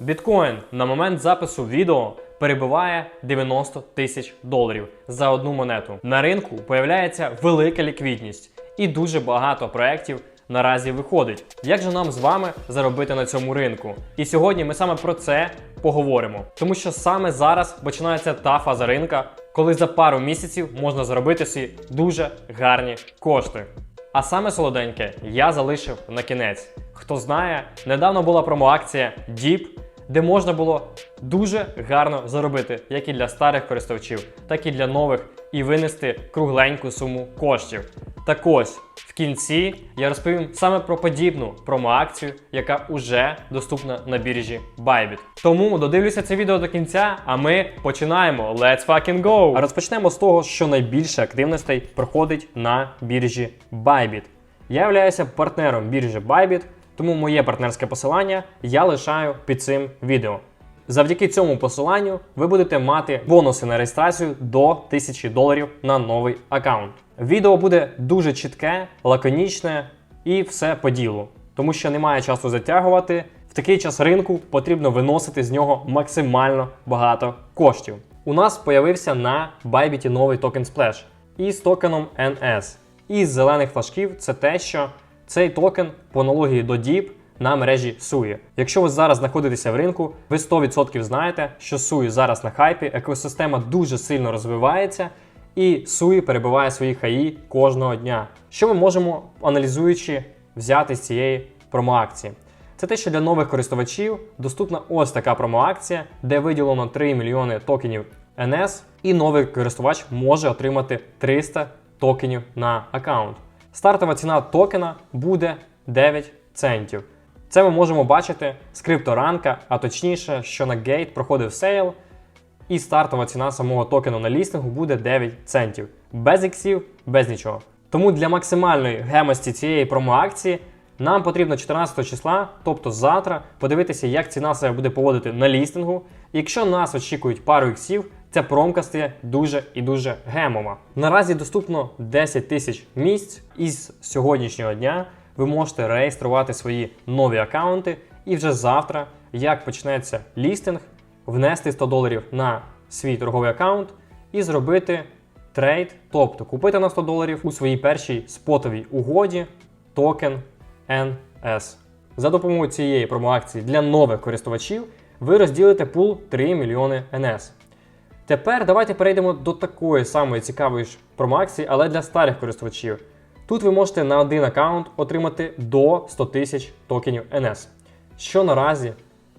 Біткоін на момент запису відео перебиває 90 тисяч доларів за одну монету. На ринку появляється велика ліквідність і дуже багато проєктів наразі виходить. Як же нам з вами заробити на цьому ринку? І сьогодні ми саме про це поговоримо, тому що саме зараз починається та фаза ринка, коли за пару місяців можна заробити собі дуже гарні кошти. А саме солоденьке я залишив на кінець. Хто знає, недавно була промоакція DEEP, де можна було дуже гарно заробити як і для старих користувачів, так і для нових, і винести кругленьку суму коштів. Так ось в кінці я розповім саме про подібну промоакцію, яка уже доступна на біржі Bybit. Тому додивлюся це відео до кінця, а ми починаємо. Let's fucking go! А розпочнемо з того, що найбільше активностей проходить на біржі Bybit. Я являюся партнером біржі Bybit, тому моє партнерське посилання я лишаю під цим відео. Завдяки цьому посиланню ви будете мати бонуси на реєстрацію до 1000 доларів на новий аккаунт. Відео буде дуже чітке, лаконічне і все по ділу, тому що немає часу затягувати. В такий час ринку потрібно виносити з нього максимально багато коштів. У нас появився на Bybit новий токен Splash із токеном NS. Із зелених флажків це те, що цей токен по аналогії до DEEP на мережі SUI. Якщо ви зараз знаходитеся в ринку, ви 100% знаєте, що SUI зараз на хайпі, екосистема дуже сильно розвивається, і SUI перебиває свої хаї кожного дня. Що ми можемо, аналізуючи, взяти з цієї промоакції? Це те, що для нових користувачів доступна ось така промоакція, де виділено 3 мільйони токенів NS, і новий користувач може отримати 300 токенів на аккаунт. Стартова ціна токена буде 9 центів. Це ми можемо бачити з крипторанка, а точніше, що на Gate проходив сейл, і стартова ціна самого токену на лістингу буде 9 центів. Без іксів, без нічого. Тому для максимальної гемості цієї промоакції нам потрібно 14 числа, тобто завтра, подивитися, як ціна себе буде поводити на лістингу. Якщо нас очікують пару іксів, ця промка стає дуже і дуже гемова. Наразі доступно 10 тисяч місць із сьогоднішнього дня. Ви можете реєструвати свої нові аккаунти, і вже завтра, як почнеться лістинг, внести 100 доларів на свій торговий аккаунт і зробити трейд, тобто купити на 100 доларів у своїй першій спотовій угоді токен NS. За допомогою цієї промоакції для нових користувачів ви розділите пул 3 мільйони NS. Тепер давайте перейдемо до такої самої цікавої ж промоакції, але для старих користувачів. Тут ви можете на один аккаунт отримати до 100 тисяч токенів NS, що наразі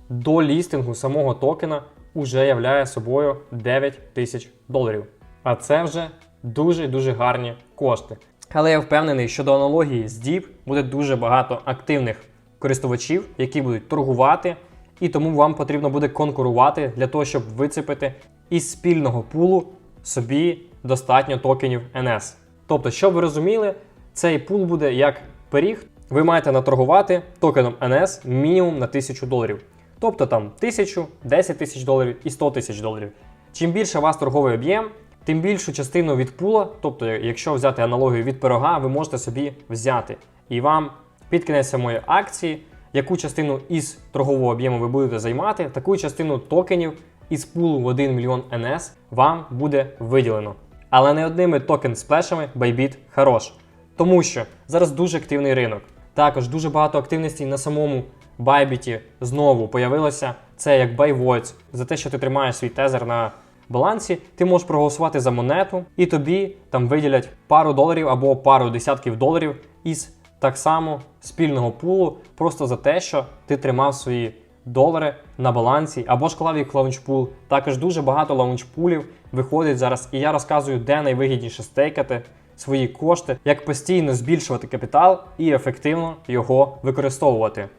до лістингу самого токена уже являє собою 9 тисяч доларів. А це вже дуже дуже гарні кошти. Але я впевнений, що до аналогії з DEEP буде дуже багато активних користувачів, які будуть торгувати, і тому вам потрібно буде конкурувати для того, щоб вицепити із спільного пулу собі достатньо токенів NS. Тобто, щоб ви розуміли, цей пул буде як пиріг. Ви маєте наторгувати токеном NS мінімум на 1000 доларів. Тобто там 1000, 10 тисяч доларів і 100 тисяч доларів. Чим більше у вас торговий об'єм, тим більшу частину від пула, тобто, якщо взяти аналогію від пирога, ви можете собі взяти. І вам під кінець самої акції, яку частину із торгового об'єму ви будете займати, таку частину токенів із пулу в 1 мільйон NS вам буде виділено. Але не одними токен сплешами Bybit хорош. Тому що зараз дуже активний ринок. Також дуже багато активності на самому Bybit знову появилося. Це як BuyWatch. За те, що ти тримаєш свій тезер на балансі, ти можеш проголосувати за монету, і тобі там виділять пару доларів або пару десятків доларів із так само спільного пулу, просто за те, що ти тримав свої долари на балансі або ж клав їх в лаунчпул. Також дуже багато лаунчпулів виходить зараз, і я розказую, де найвигідніше стейкати свої кошти, як постійно збільшувати капітал і ефективно його використовувати.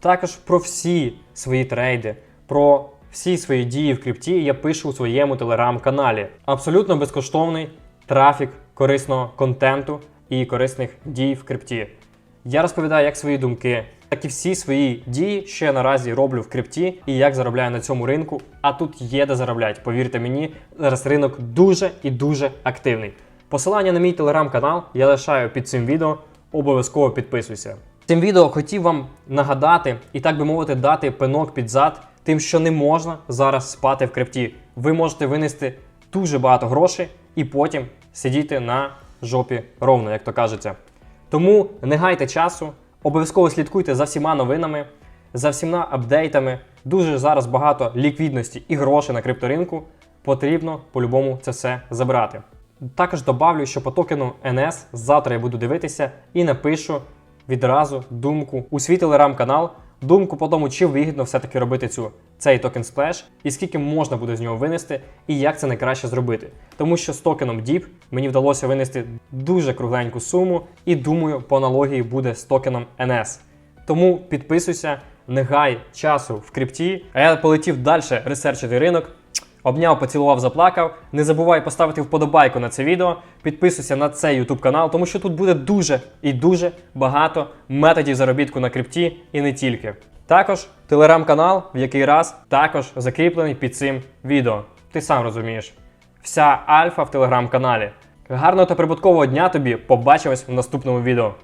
Також про всі свої трейди, про всі свої дії в крипті я пишу у своєму телеграм-каналі. Абсолютно безкоштовний трафік корисного контенту і корисних дій в крипті. Я розповідаю як свої думки, так і всі свої дії, я наразі роблю в крипті і як заробляю на цьому ринку. А тут є де заробляти. Повірте мені, зараз ринок дуже і дуже активний. Посилання на мій телеграм-канал я лишаю під цим відео. Обов'язково підписуйся. Цим відео хотів вам нагадати і так би мовити, дати пинок під зад тим, що не можна зараз спати в крипті. Ви можете винести дуже багато грошей і потім сидіти на жопі ровно, як то кажеться. Тому не гайте часу, обов'язково слідкуйте за всіма новинами, за всіма апдейтами. Дуже зараз багато ліквідності і грошей на крипторинку. Потрібно по-любому це все забрати. Також добавлю, що по токену NS завтра я буду дивитися і напишу відразу думку у свій телеграм-канал. Думку по тому, чи вигідно все-таки робити цю цей токен Splash, і скільки можна буде з нього винести, і як це найкраще зробити. Тому що з токеном DEEP мені вдалося винести дуже кругленьку суму, і думаю, по аналогії буде з токеном NS. Тому підписуйся, не гай часу в крипті. А я полетів далі ресерчити ринок. Обняв, поцілував, заплакав. Не забувай поставити вподобайку на це відео. Підписуйся на цей YouTube канал, тому що тут буде дуже і дуже багато методів заробітку на крипті і не тільки. Також телеграм-канал, в який раз також закріплений під цим відео. Ти сам розумієш. Вся альфа в телеграм-каналі. Гарного та прибуткового дня тобі! Побачимось в наступному відео.